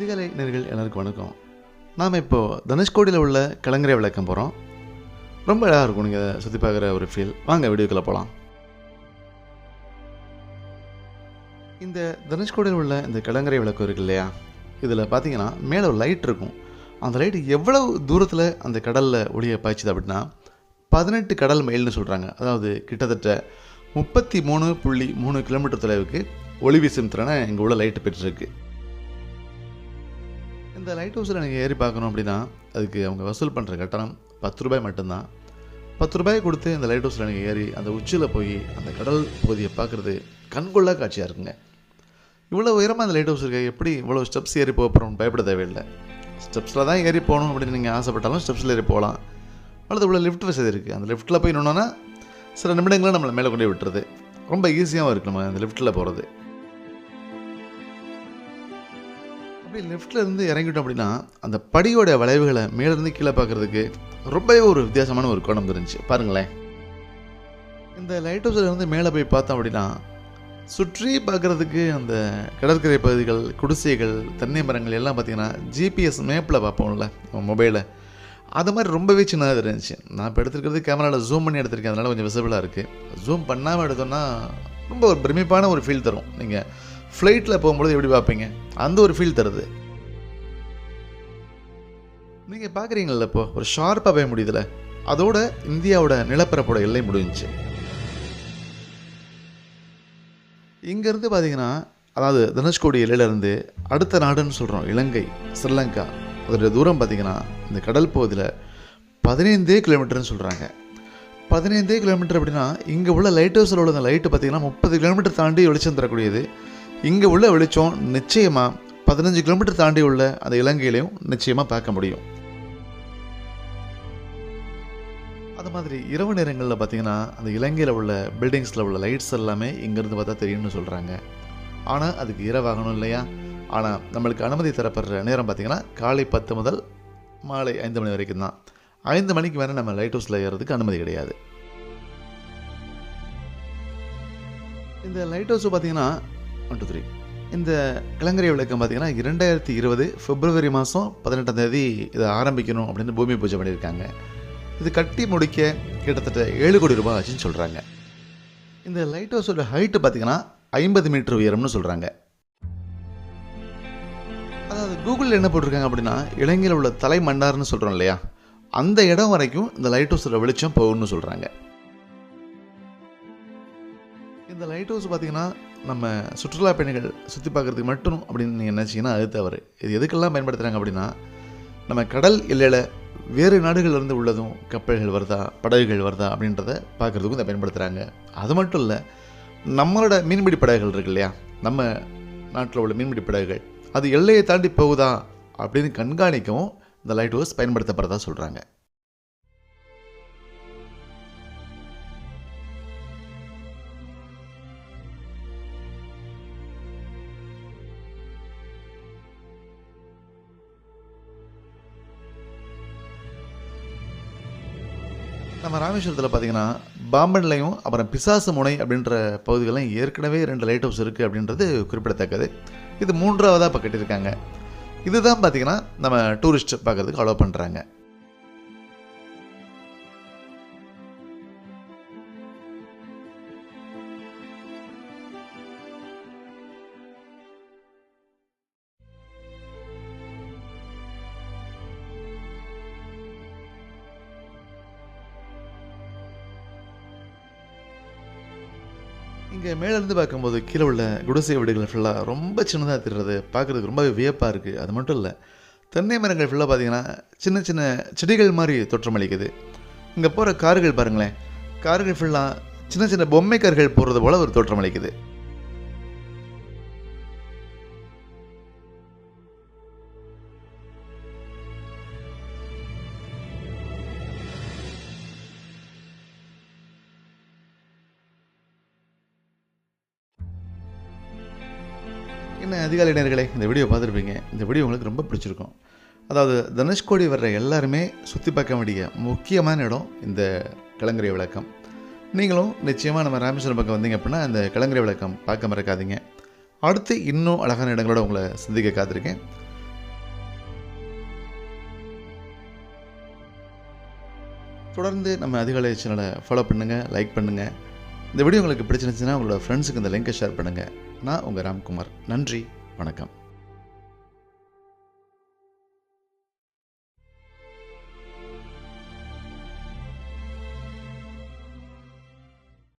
அதிகாலை நேர்கள் எல்லாருக்கும் வணக்கம். நாம் இப்போது தனுஷ்கோடியில் உள்ள கலங்கரை விளக்கம் போகிறோம் ரொம்ப அழகாக இருக்கும் நீங்கள் சுற்றி பார்க்குற ஒரு ஃபீல் வாங்க வீடியோக்குள்ளே போகலாம் இந்த தனுஷ்கோடியில் உள்ள இந்த கலங்கரை விளக்கம் இருக்கு இல்லையா? இதில் பார்த்தீங்கன்னா மேலே ஒரு லைட் இருக்கும். அந்த லைட் எவ்வளவு தூரத்தில் அந்த கடலில் ஒளிய பாய்ச்சிது அப்படின்னா பதினெட்டு கடல் மைல்னு சொல்கிறாங்க அதாவது கிட்டத்தட்ட முப்பத்தி மூணு புள்ளி மூணு கிலோமீட்டர் தொலைவுக்கு ஒளி வீசும் திறனை இங்கே உள்ள லைட்டு பெற்றிருக்கு. இந்த லைட் ஹவுஸில் நீங்கள் ஏறி பார்க்கணும் அப்படின்னா அதுக்கு அவங்க வசூல் பண்ணுற கட்டணம் பத்து ரூபாய் மட்டும்தான். பத்து ரூபாய் கொடுத்து இந்த லைட் ஹவுஸில் நீங்கள் ஏறி அந்த உச்சியில் போய் அந்த கடல் பகுதியை பார்க்குறது கண்கொள்ளா காட்சியாக இருக்குங்க. இவ்வளோ உயரமாக அந்த லைட் ஹவுஸ் இருக்க எப்படி இவ்வளோ ஸ்டெப்ஸ் ஏறி போக போகிறோம் பயப்பட தேவையில்லை. ஸ்டெப்ஸில் தான் ஏறி போகணும் அப்படின்னு நீங்கள் ஆசைப்பட்டாலும் ஸ்டெப்ஸில் ஏறி போகலாம். அல்லது இவ்வளோ லிஃப்ட் வசதி இருக்குது அந்த லிஃப்ட்டில் போய் நின்னோன்னா சில நிமிடங்களில் நம்மளை மேலே கொண்டு விட்டுறது. ரொம்ப ஈஸியாகவும் இருக்கு நம்ம அந்த லிஃப்ட்டில் போகிறது அப்படி லிஃப்ட்டில் இருந்து இறங்கிட்டோம் அப்படின்னா அந்த படியோட வளைவுகளை மேலேருந்து கீழே பார்க்குறதுக்கு ரொம்பவே ஒரு வித்தியாசமான ஒரு கோணம் இருந்துச்சு பாருங்களேன். இந்த லைட் ஹவுஸில் இருந்து மேலே போய் பார்த்தோம் அப்படின்னா சுற்றி பார்க்குறதுக்கு அந்த கடற்கரை பகுதிகள் குடிசைகள் தென்னை மரங்கள் எல்லாம் பார்த்திங்கன்னா ஜிபிஎஸ் மேப்பில் பார்ப்போம்ல மொபைலில் அது மாதிரி ரொம்பவே சின்னதாக இருந்துச்சு நான் இப்போ எடுத்துருக்கிறது கேமராவில் ஜூம் பண்ணி எடுத்திருக்கேன். அதனால் கொஞ்சம் விசிபிளாக இருக்குது ஜூம் பண்ணாமல் எடுத்தோன்னா ரொம்ப ஒரு பிரமிப்பான ஒரு ஃபீல் தரும். நீங்கள் ஃப்ளைட்டில் போகும்பொழுது எப்படி பார்ப்பீங்க? அந்த ஒரு ஃபீல் தருது. நீங்கள் பார்க்குறீங்களா இப்போ ஒரு ஷார்ப்பாக போய் முடியுதுல? அதோட இந்தியாவோட நிலப்பரப்போட எல்லை முடிஞ்சுச்சு. இங்கேருந்து பார்த்தீங்கன்னா அதாவது தனுஷ்கோடி எல்லையிலேருந்து அடுத்த நாடுன்னு சொல்கிறோம் இலங்கை ஸ்ரீலங்கா. அதோடைய தூரம் பார்த்தீங்கன்னா இந்த கடல் பகுதியில் பதினைந்தே கிலோமீட்டர்னு சொல்கிறாங்க பதினைந்தே கிலோமீட்டர் அப்படின்னா இங்கே உள்ள லைட் ஹவுஸில் உள்ள அந்த லைட்டு பார்த்தீங்கன்னா முப்பது கிலோமீட்டர் தாண்டி வெளிச்சம் தரக்கூடியது. இங்கே உள்ள வெளிச்சம் நிச்சயமாக பதினஞ்சு கிலோமீட்டர் தாண்டி உள்ள அந்த இலங்கையிலையும் நிச்சயமாக பார்க்க முடியும். அது மாதிரி இரவு நேரங்களில் பார்த்தீங்கன்னா அந்த இலங்கையில் உள்ள பில்டிங்ஸில் உள்ள லைட்ஸ் எல்லாமே இங்கேருந்து பார்த்தா தெரியும்னு சொல்கிறாங்க ஆனால் அதுக்கு இரவாகணும் இல்லையா? ஆனால் நம்மளுக்கு அனுமதி தரப்படுற நேரம் பார்த்தீங்கன்னா காலை பத்து முதல் மாலை ஐந்து மணி வரைக்கும் தான். ஐந்து மணிக்கு மேலே நம்ம லைட் ஹவுஸில் ஏறதுக்கு அனுமதி கிடையாது. இந்த லைட் ஹவுஸ் பார்த்தீங்கன்னா ஒன் டூ த்ரீ இந்த கலங்கரை விளக்கம் பார்த்தீங்கன்னா இரண்டாயிரத்தி இருபது பிப்ரவரி மாதம் பதினெட்டாம் தேதி இதை ஆரம்பிக்கணும் அப்படின்னு பூமி பூஜை பண்ணியிருக்காங்க. இது கட்டி முடிக்க கிட்டத்தட்ட ஏழு கோடி ரூபாய் ஆச்சுன்னு சொல்கிறாங்க இந்த லைட் ஹவுஸோட ஹைட்டு பார்த்தீங்கன்னா ஐம்பது மீட்டர் உயரம்னு சொல்கிறாங்க அதாவது கூகுளில் என்ன போட்டிருக்காங்க அப்படின்னா இலங்கையில் உள்ள தலை மன்னார்னு சொல்கிறோம் இல்லையா? அந்த இடம் வரைக்கும் இந்த லைட் ஹவுஸோட வெளிச்சம் போகணும்னு சொல்கிறாங்க இந்த லைட் ஹவுஸ் பார்த்தீங்கன்னா நம்ம சுற்றுலா பயணிகள் சுற்றி பார்க்குறதுக்கு மட்டும் அப்படின்னு நீங்கள் நினச்சிங்கன்னா அது தவறு. இது எதுக்கெல்லாம் பயன்படுத்துகிறாங்க அப்படின்னா நம்ம கடல் எல்லையில் வேறு நாடுகள்லேருந்து உள்ளதும் கப்பல்கள் வருதா படகுகள் வருதா அப்படின்றத பார்க்குறதுக்கும் இதை பயன்படுத்துகிறாங்க அது மட்டும் இல்லை நம்மளோட மீன்பிடி படகுகள் இருக்கு இல்லையா? நம்ம நாட்டில் உள்ள மீன்பிடி படகுகள். அது எல்லையை தாண்டி போகுதா அப்படின்னு கண்காணிக்கவும் இந்த லைட் ஹவுஸ் பயன்படுத்தப்படுறதா சொல்கிறாங்க நம்ம ராமேஸ்வரத்தில் பார்த்தீங்கன்னா பாம்பன்லையும் அப்புறம் பிசாசு முனை அப்படின்ற பகுதிகள்லாம் ஏற்கனவே ரெண்டு லைட் ஹவுஸ் இருக்குது அப்படின்றது குறிப்பிடத்தக்கது. இது மூன்றாவதாக இப்போ கட்டியிருக்காங்க. இதுதான் பார்த்தீங்கன்னா நம்ம டூரிஸ்ட் பார்க்குறதுக்கு அலோவ் பண்ணுறாங்க இங்கே மேலேருந்து பார்க்கும்போது கீழே உள்ள குடிசை வீடுகள் ஃபுல்லாக ரொம்ப சின்னதாக தெரிகிறது பார்க்குறதுக்கு ரொம்பவே வியப்பாக இருக்குது அது மட்டும் இல்லை தென்னை மரங்கள் ஃபுல்லாக பார்த்தீங்கன்னா சின்ன சின்ன செடிகள் மாதிரி தோற்றமளிக்குது இங்கே போகிற கார்கள் பாருங்களேன். கார்கள் ஃபுல்லாக சின்ன சின்ன பொம்மை கார்கள் போகிறது போல் ஒரு தோற்றமளிக்குது என்ன அதிகாலை நேர்களே இந்த வீடியோ பார்த்துருப்பீங்க. இந்த வீடியோ உங்களுக்கு ரொம்ப பிடிச்சிருக்கும். அதாவது தனுஷ்கோடி வர்ற எல்லாருமே சுற்றி பார்க்க வேண்டிய முக்கியமான இடம் இந்த கலங்கரை விளக்கம். நீங்களும் நிச்சயமாக நம்ம ராமேஸ்வரம் பக்கம் வந்தீங்க அப்படின்னா இந்த கலங்கரை விளக்கம் பார்க்க மறக்காதீங்க அடுத்து இன்னும் அழகான இடங்களோட உங்களை சந்திக்க காத்திருக்கேன். தொடர்ந்து நம்ம அதிகாலை சேனலை ஃபாலோ பண்ணுங்கள் லைக் பண்ணுங்கள் இந்த வீடியோ உங்களுக்கு பிடிச்சிருந்துச்சுன்னா உங்களோட ஃப்ரெண்ட்ஸுக்கு இந்த லிங்கை ஷேர் பண்ணுங்கள் நான் உங்கள் ராம்குமார். நன்றி. வணக்கம்.